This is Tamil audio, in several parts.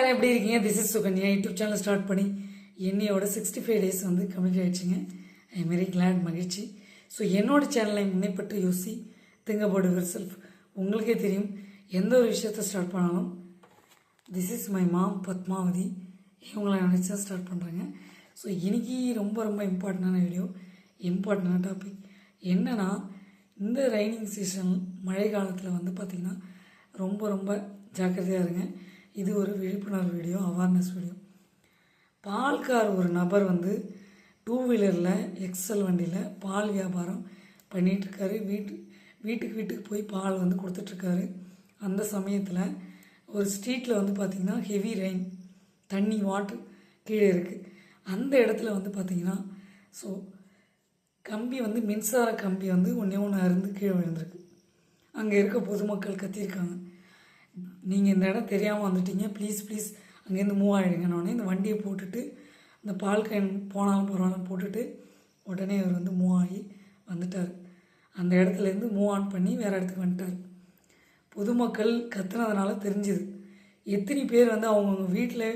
எல்லாரும் எப்படி இருக்கீங்க? This is Sukanya YouTube channel start பண்ணி என்னையோட சிக்ஸ்டி ஃபைவ் டேஸ் வந்து கம்ப்ளீட் ஆயிடுச்சுங்க. ஐ வெரி கிளாட் மகிழ்ச்சி. ஸோ என்னோட சேனலை முன்னைப்பட்டு யோசி திங்க் அபவுட் யுவர் செல்ஃப் உங்களுக்கே தெரியும் எந்த ஒரு விஷயத்தை ஸ்டார்ட் பண்ணாலும் this is my mom Padmavathi. இவங்கள நினச்சா ஸ்டார்ட் பண்ணுறேங்க ஸோ இன்றைக்கி ரொம்ப ரொம்ப இம்பார்ட்டண்டான வீடியோ இம்பார்ட்டண்டான டாபிக் என்னென்னா இந்த ரைனிங் சீசன் மழை காலத்தில் வந்து பார்த்திங்கன்னா ரொம்ப ரொம்ப ஜாக்கிரதையாக இருங்க. இது ஒரு விழிப்புணர்வு வீடியோ அவேர்னஸ் வீடியோ பால்கார் ஒரு நபர் வந்து டூ வீலரில் எக்ஸல் வண்டியில் பால் வியாபாரம் பண்ணிகிட்ருக்காரு வீட்டு வீட்டுக்கு வீட்டுக்கு போய் பால் வந்து கொடுத்துட்ருக்காரு அந்த சமயத்தில் ஒரு ஸ்ட்ரீட்டில் வந்து பார்த்திங்கன்னா ஹெவி ரெயின் தண்ணி வாட்டர் கீழே இருக்குது அந்த இடத்துல வந்து பார்த்திங்கன்னா ஸோ கம்பி வந்து மின்சார கம்பி வந்து ஒன்றே ஒன்று அருந்து கீழே விழுந்திருக்கு. அங்கே இருக்க பொதுமக்கள் கத்தியிருக்காங்க. நீங்கள் இந்த இடம் தெரியாமல் வந்துட்டீங்க ப்ளீஸ் ப்ளீஸ் அங்கேருந்து மூவ் ஆகிடுங்கன்னு இந்த வண்டியை போட்டுட்டு இந்த பால் கேன் போனாலும் போகிறாலும் போட்டுட்டு உடனே அவர் வந்து மூவ் ஆகி வந்துட்டார். அந்த இடத்துலேருந்து மூவ் ஆன் பண்ணி வேறு இடத்துக்கு வந்துட்டார். பொதுமக்கள் கத்துனதுனால தெரிஞ்சுது. எத்தனை பேர் வந்து அவங்கவுங்க வீட்டில்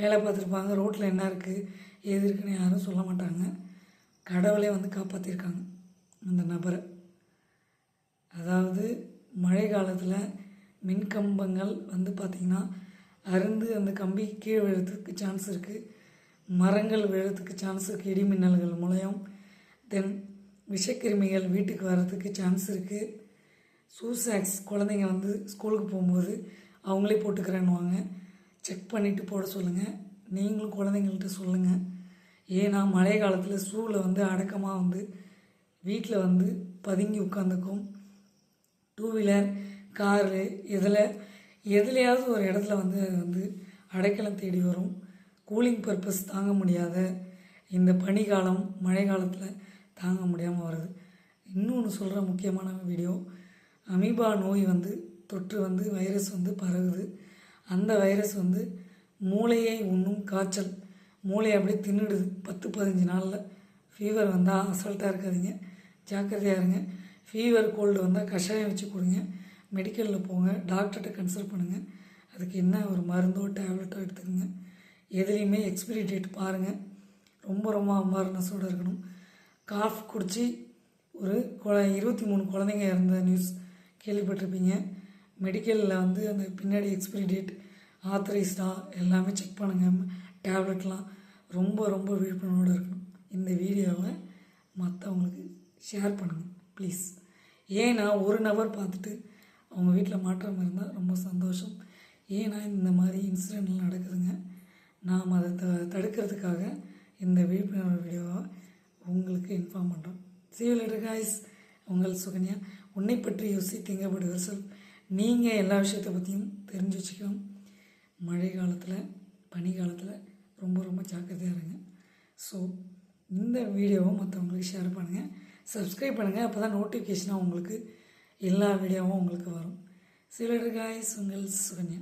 வேலை பார்த்துருப்பாங்க ரோட்டில் என்ன இருக்குது எது இருக்குன்னு யாரும் சொல்ல மாட்டாங்க. கடவுளே வந்து காப்பாற்றிருக்காங்க அந்த நபரை. அதாவது மழை காலத்தில் மின்கம்பங்கள் வந்து பார்த்திங்கன்னா அருந்து அந்த கம்பி கீழே விழுறதுக்கு சான்ஸ் இருக்குது மரங்கள் விழுறதுக்கு சான்ஸ் இருக்குது இடி மின்னல்கள் மூலயம். தென் விஷக்கிருமிகள் வீட்டுக்கு வர்றதுக்கு சான்ஸ் இருக்குது சூசாக்ஸ் குழந்தைங்க வந்து ஸ்கூலுக்கு போகும்போது அவங்களே போட்டுக்கிறேன்னுவாங்க. செக் பண்ணிவிட்டு போட சொல்லுங்கள் நீங்களும் குழந்தைங்கள்ட்ட சொல்லுங்கள் ஏன்னா மழை காலத்தில் ஷூவில் வந்து அடக்கமாக வந்து வீட்டில் வந்து பதுங்கி உட்காந்துக்கும். டூ வீலர் காரு இதில் எதுலையாவது ஒரு இடத்துல வந்து அது வந்து அடைக்கலம் தேடி வரும். கூலிங் பர்பஸ் தாங்க முடியாத இந்த பனிக்காலம் மழை காலத்தில் தாங்க முடியாமல் வருது. இன்னொன்று சொல்கிற முக்கியமான வீடியோ அமீபா நோய் வந்து தொற்று வந்து வைரஸ் வந்து பரவுது. அந்த வைரஸ் வந்து மூளையை உண்ணும் காய்ச்சல். மூளையை அப்படியே தின்னுடுது. பத்து பதினஞ்சு நாளில். ஃபீவர் வந்தால் அசல்ட்டாக இருக்காதிங்க. ஜாக்கிரதையாக இருங்க. ஃபீவர் கோல்டு வந்தால் கஷாயம் வச்சு கொடுங்க. மெடிக்கலில் போங்க டாக்டர்கிட்ட கன்சல்ட் பண்ணுங்கள் அதுக்கு என்ன ஒரு மருந்தோ டேப்லெட்டோ எடுத்துக்கோங்க. எதுலேயுமே எக்ஸ்பிரி டேட் பாருங்கள் ரொம்ப ரொம்ப அவேர்னஸோடு இருக்கணும். காஃப் குடித்து ஒரு குழ இருபத்தி மூணு குழந்தைங்க இறந்த நியூஸ் கேள்விப்பட்டிருப்பீங்க. மெடிக்கலில் வந்து அந்த பின்னாடி எக்ஸ்பிரி டேட் ஆத்தரைஸ்டா எல்லாமே செக் பண்ணுங்கள் டேப்லெட்லாம் ரொம்ப ரொம்ப விழிப்புணர்வோடு இருக்கணும். இந்த வீடியோவை மற்றவங்களுக்கு ஷேர் பண்ணுங்கள் ப்ளீஸ் ஏன்னா ஒரு நபர் பார்த்துட்டு அவங்க வீட்டில் மாற்றம் இருந்தால் ரொம்ப சந்தோஷம். ஏன்னா இந்த மாதிரி இன்சிடெண்ட்லாம் நடக்குதுங்க. நாம் அதை த தடுக்கிறதுக்காக இந்த விழிப்புணர்வு வீடியோவை உங்களுக்கு இன்ஃபார்ம் பண்ணுறோம் see you உங்கள் சுகன்யா. உன்னை பற்றி யோசி திங்கப்படுவர் சொல் நீங்கள் எல்லா விஷயத்தை பற்றியும் தெரிஞ்சு வச்சுக்கணும். மழை காலத்தில் பனி காலத்தில் ரொம்ப ரொம்ப ஜாக்கிரதையாக இருங்க. ஸோ இந்த வீடியோவை மற்றவங்களுக்கு ஷேர் பண்ணுங்கள் சப்ஸ்கிரைப் பண்ணுங்கள் அப்போ தான் நோட்டிஃபிகேஷனாக உங்களுக்கு எல்லா வீடியோவும் உங்களுக்கு வரும். சிலர் காய்ஸ் உங்கள் சுகன்யா